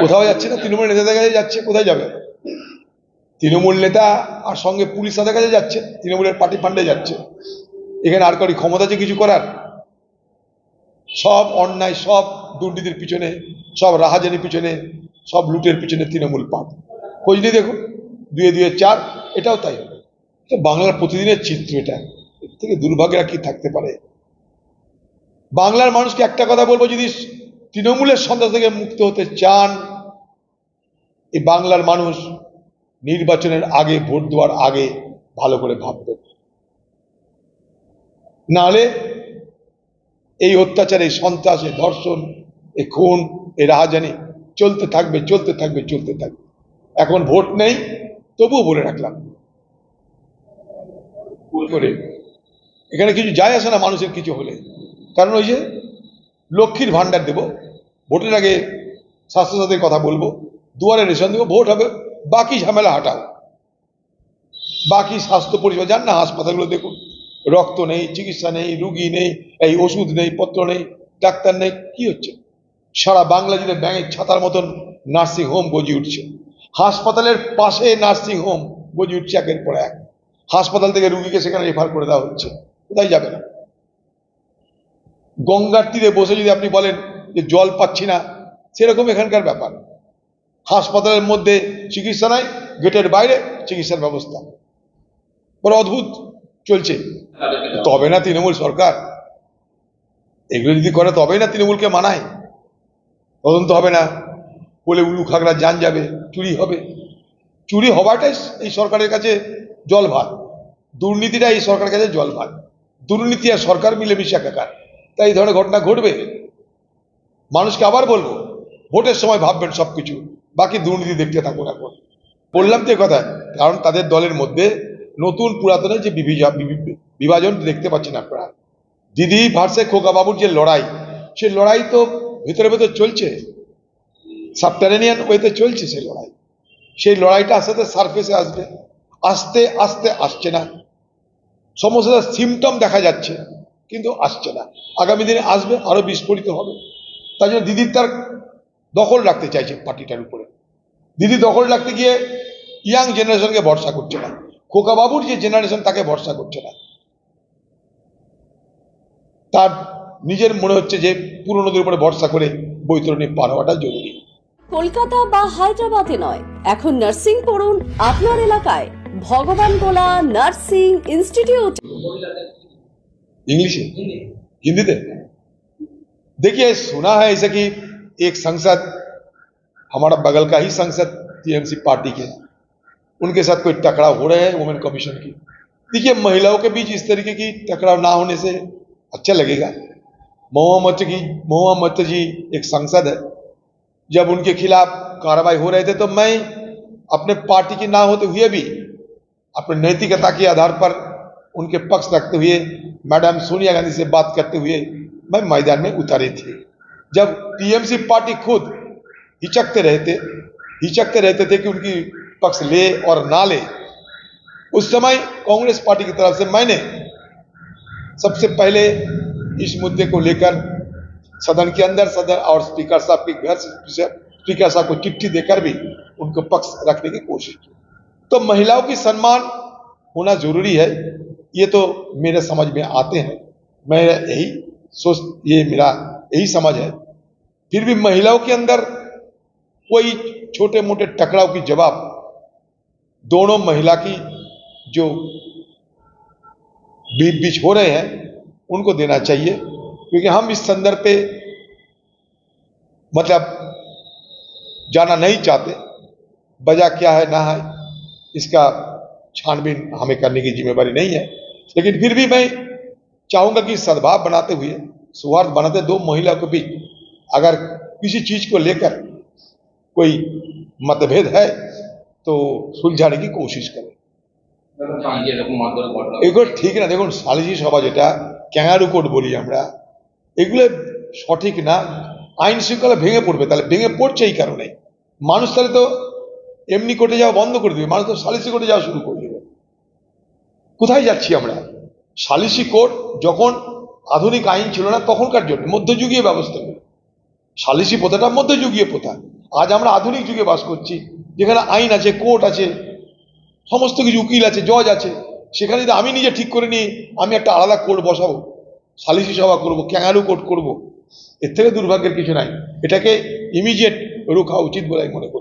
কোথাও যাচ্ছে না, তৃণমূল নেতাদের কাছে যাচ্ছে, কোথায় যাবে? তৃণমূল নেতা আর সঙ্গে পুলিশ তাদের কাছে যাচ্ছে, তৃণমূলের পার্টি ফান্ডে যাচ্ছে। এখানে আর কারি ক্ষমতা আছে কিছু করার? সব অন্যায়, সব দুর্নীতির পিছনে, সব রাহাজানির পিছনে, সব লুটের পিছনে তৃণমূল পাঠ খোঁজ নিয়ে দেখুন, দুয়ে দুয়ে চার, এটাও তাই। বাংলার প্রতিদিনের চিত্র এটা। এর থেকে দুর্ভাগ্যের কি থাকতে পারে? বাংলার মানুষকে একটা কথা বলব যদি তৃণমূলের সন্ত্রাস থেকে মুক্ত হতে চান এই বাংলার মানুষ, নির্বাচনের আগে, ভোট দেওয়ার আগে ভালো করে ভাববেন। নাহলে এই অত্যাচার, এই সন্ত্রাস, এই ধর্ষণ, এই খুন, এই রাহাজানি চলতে থাকবে চলতে থাকবে চলতে থাকবে। এখন ভোট নেই, তবুও বলে রাখলাম। করে। এখানে কিছু যায় আসে না, মানুষের কিছু হলে। কারণ ওই যে লক্ষ্মীর ভাণ্ডার দেব। ভোটের আগে স্বাস্থ্যসাথীর কথা বলব। দুয়ারে রেশন দেবো, ভোট হবে। বাকি ঝামেলা হাঁটাও। বাকি স্বাস্থ্য পরিষেবা যান না হাসপাতালগুলো দেখুন, রক্ত নেই, চিকিৎসা নেই, রুগী নেই, এই ওষুধ নেই, পত্র নেই, ডাক্তার নেই, কি হচ্ছে? সারা বাংলা জুড়ে ব্যাঙের ছাতার মতন নার্সিং হোম গজিয়ে উঠছে। হাসপাতালের পাশে নার্সিং হোম গজিয়ে উঠছে একের পর এক। হাসপাতাল থেকে রুগীকে সেখানে রেফার করে দেওয়া হচ্ছে। কোথায় যাবে না? গঙ্গার তীরে বসে যদি আপনি বলেন যে জল পাচ্ছি না, সেরকম এখানকার ব্যাপার। হাসপাতালের মধ্যে চিকিৎসা নাই, গেটের বাইরে চিকিৎসার ব্যবস্থা। বড় অদ্ভুত চলছে। তবে না তৃণমূল সরকার? এগুলো যদি করে, তবেই না তৃণমূলকে মানায়? তদন্ত হবে না। বলে উলু খাগড়া যান যাবে, চুরি হবে। চুরি হওয়াটাই এই সরকারের কাছে জল ভাত দুর্নীতিটা এই সরকারের কাছে জল ভাত দুর্নীতি আর সরকার মিলেমিশে একাকার। তাই এই ধরনের ঘটনা ঘটবে। মানুষকে আবার বলব, ভোটের সময় ভাববেন সবকিছু, বাকি দুর্নীতি দেখতে থাকুন এখন। বললাম তো কথা কারণ তাদের দলের মধ্যে নতুন পুরাতনের যে বিভাজন দেখতে পাচ্ছেন আপনারা। দিদি ভার্সে খোকা বাবুর যে লড়াই, সে লড়াই তো ভেতরে ভেতরে চলছে। সাবটারেনিয়ান ওয়েতে চলছে সেই লড়াই। সেই লড়াইটা আস্তে আস্তে সারফেসে আসবে। আস্তে আস্তে আসছে না। সমস্ত সিমটম দেখা যাচ্ছে। কিন্তু আসছে না। আগামী দিনে আসবে, আরও বিস্ফোরিত হবে। তাই জন্য দিদির তার দখল রাখতে চাইছে পার্টিটার উপরে। দিদি দখল রাখতে গিয়ে ইয়াং জেনারেশনকে ভরসা করছে না। খোকা বাবুর যে জেনারেশন, তাকে ভরসা করছে না। তার নিজের মনে হচ্ছে যে পুরনোদের উপরে ভরসা করে বৈতরণী পার হওয়াটা জরুরি। কলকাতা বা হায়দ্রাবাদে নয়, এখন নার্সিং পড়ুন আপনার এলাকায়। ভগবান গোলা নার্সিং ইনস্টিটিউট। इंग्लिश है? हिंदी थे देखिए, सुना है ऐसे कि एक संसद, हमारा बगल का ही संसद टीएमसी पार्टी के उनके साथ कोई टकराव हो रहे हैं, वुमेन कमीशन की? देखिए, महिलाओं के बीच इस तरीके की टकराव ना होने से अच्छा लगेगा। मोहम्मद की मोहम्मद जी एक सांसद है। जब उनके खिलाफ कार्रवाई हो रहे थे तो मैं अपने पार्टी की ना होते हुए भी, अपने नैतिकता के आधार पर उनके पक्ष रखते हुए मैडम सोनिया गांधी से बात करते हुए मैं मैदान में उतारी थी। जब टीएमसी पार्टी खुद हिचकते रहते हिचकते रहते थे कि उनकी पक्ष ले और ना ले, उस समय कांग्रेस पार्टी की तरफ़ से मैंने सबसे पहले इस मुद्दे को लेकर सदन के अंदर, सदन और स्पीकर साहब के घर से स्पीकर साहब को चिट्ठी देकर भी उनको पक्ष रखने की कोशिश की। तो महिलाओं की सम्मान होना ज़रूरी है। ये तो मेरे समझ में आते हैं। मैं यही सोच, ये मेरा यही समझ है। फिर भी महिलाओं के अंदर कोई छोटे मोटे टकराव की जवाब, दोनों महिला की जो बीच बीच हो रहे हैं, उनको देना चाहिए। क्योंकि हम इस संदर्भ पे मतलब जाना नहीं चाहते। वजह क्या है, ना है, इसका छानबीन हमें करने की जिम्मेवारी नहीं है। लेकिन फिर भी मैं चाहूंगा कि सद्भाव बनाते हुए सौहार्द बनाते दो महिलाओं के बीच अगर किसी चीज को लेकर कोई मतभेद है तो सुलझाने की कोशिश करें এগুলো ঠিক না দেখুন সালিসি সভা যেটা ক্যাঙারু কোর্ট বলি আমরা এগুলো সঠিক না আইন শৃঙ্খলা ভেঙে পড়বে তাহলে ভেঙে পড়ছে এই কারণে মানুষ তাহলে তো এমনি কোর্টে যাওয়া বন্ধ করে দেবে মানুষ তো সালিসি কোর্টে যাওয়া শুরু করে দেবে কোথায় যাচ্ছি আমরা? সালিসি কোর্ট যখন আধুনিক আইন ছিল না, তখনকার জন্য, মধ্যযুগীয় ব্যবস্থা সালিসি প্রথাটা মধ্যযুগীয় প্রথা। আজ আমরা আধুনিক যুগে বাস করছি, যেখানে আইন আছে, কোর্ট আছে, সমস্ত কিছু উকিল আছে, জজ আছে। সেখানে যদি আমি নিজে ঠিক করে নিই, আমি একটা আলাদা কোর্ট বসাবো, সালিসি সভা করব, ক্যাঙ্গারু কোর্ট করব। এর থেকে দুর্ভাগ্যের কিছু নাই। এটাকে ইমিডিয়েট রোখা উচিত বলে আমি মনে করি।